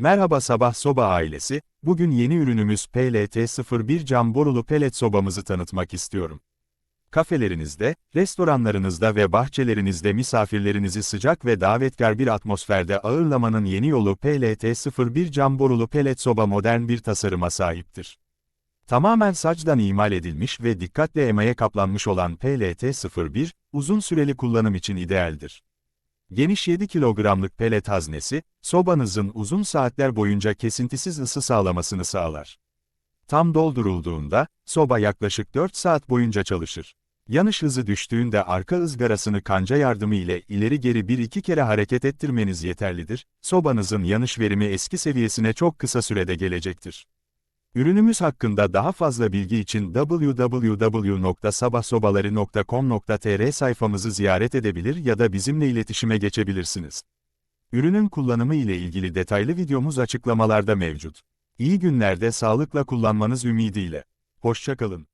Merhaba Sabah Soba ailesi, bugün yeni ürünümüz PLT01 cam borulu pelet sobamızı tanıtmak istiyorum. Kafelerinizde, restoranlarınızda ve bahçelerinizde misafirlerinizi sıcak ve davetkar bir atmosferde ağırlamanın yeni yolu PLT01 cam borulu pelet soba modern bir tasarıma sahiptir. Tamamen sacdan imal edilmiş ve dikkatle emaye kaplanmış olan PLT01, uzun süreli kullanım için idealdir. Geniş 7 kilogramlık pelet haznesi, sobanızın uzun saatler boyunca kesintisiz ısı sağlamasını sağlar. Tam doldurulduğunda, soba yaklaşık 4 saat boyunca çalışır. Yanış hızı düştüğünde arka ızgarasını kanca yardımı ile ileri geri 1-2 kere hareket ettirmeniz yeterlidir, sobanızın yanış verimi eski seviyesine çok kısa sürede gelecektir. Ürünümüz hakkında daha fazla bilgi için www.sabahsobaları.com.tr sayfamızı ziyaret edebilir ya da bizimle iletişime geçebilirsiniz. Ürünün kullanımı ile ilgili detaylı videomuz açıklamalarda mevcut. İyi günlerde sağlıkla kullanmanız ümidiyle. Hoşçakalın.